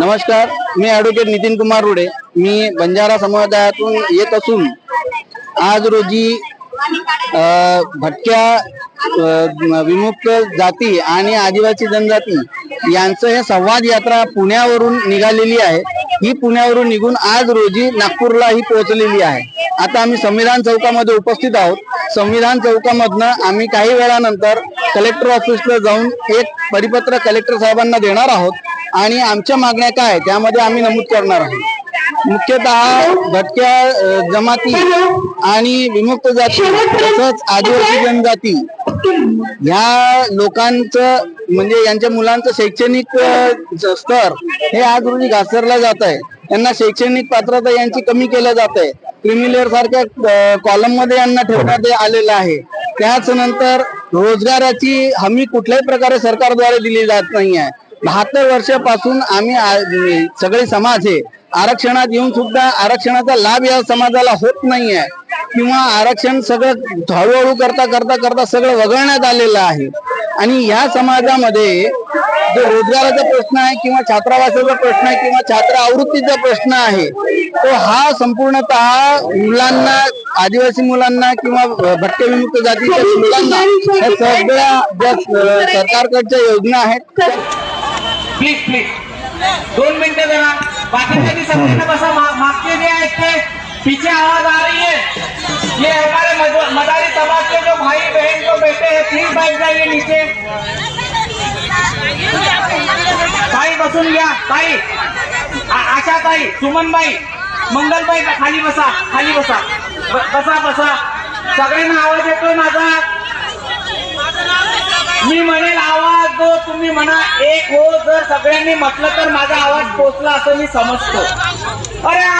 नमस्कार मी ॲडव्होकेट नितीन कुमार रुडे. मी बंजारा समुदायातून येत असून आज रोजी भटक्या विमुक्त जाती आणि आदिवासी जनजाती यांचं हे संवाद यात्रा पुण्यावरून निघालेली आहे. ही पुण्यावरून निघून आज रोजी नागपूरला ही पोहोचलेली आहे. आता आम्ही संविधान चौकामध्ये उपस्थित आहोत. संविधान चौकामधनं आम्ही काही वेळानंतर कलेक्टर ऑफिसला जाऊन एक परिपत्र कलेक्टर साहेबांना देणार आहोत. आणि आमच्या मागण्या काय त्यामध्ये आम्ही नमूद करणार आहोत. मुख्यतः भटक्या जमाती आणि विमुक्त जाती तसंच आदिवासी जनजाती ह्या लोकांचं म्हणजे यांच्या मुलांचं शैक्षणिक स्तर हे आज रोजी घासरलं जात आहे. त्यांना शैक्षणिक पात्रता यांची कमी केल्या जात आहे. क्रिमिलेअर सारख्या कॉलममध्ये यांना ठेवण्यात आलेलं आहे. त्याच नंतर रोजगाराची हमी कुठल्याही प्रकारे सरकारद्वारे दिली जात नाही आहे. बहात्तर वर्षापासून आम्ही म्हणजे सगळे समाज हे आरक्षणात येऊन सुद्धा आरक्षणाचा लाभ या समाजाला होत नाही आहे किंवा आरक्षण सगळं हळूहळू करता करता करता सगळं वगळण्यात आलेलं आहे. आणि या समाजामध्ये जो रोजगाराचा प्रश्न आहे किंवा छात्रावासाचा प्रश्न आहे किंवा छात्र आवृत्तीचा प्रश्न आहे तो हा संपूर्णतः मुलांना आदिवासी मुलांना किंवा भटक्या विमुक्त जातीच्या मुलांना या सगळ्या ज्या सरकारकडच्या योजना आहेत प्लीज प्लीज दोन मिनिटं जरा. बाकीचे सगळ्यांना बसा. मागचे जे आहेत ते पीछे आवाज आ रही है. ये हमारे मद- मदारी समाज के जो भाई बहन जो बैठे हैं प्लीज बैठ जाइए नीचे. ताई बसून घ्या. ताई आशा ताई सुमनबाई मंगलबाई खाली बसा खाली बसा. बसा बसा. सगळ्यांना आवाज येतोय माझा. मी जो तुम्ही म्हणा एक हो जर सगळ्यांनी म्हटलं तर माझा आवाज पोचला असं मी समजतो. अरे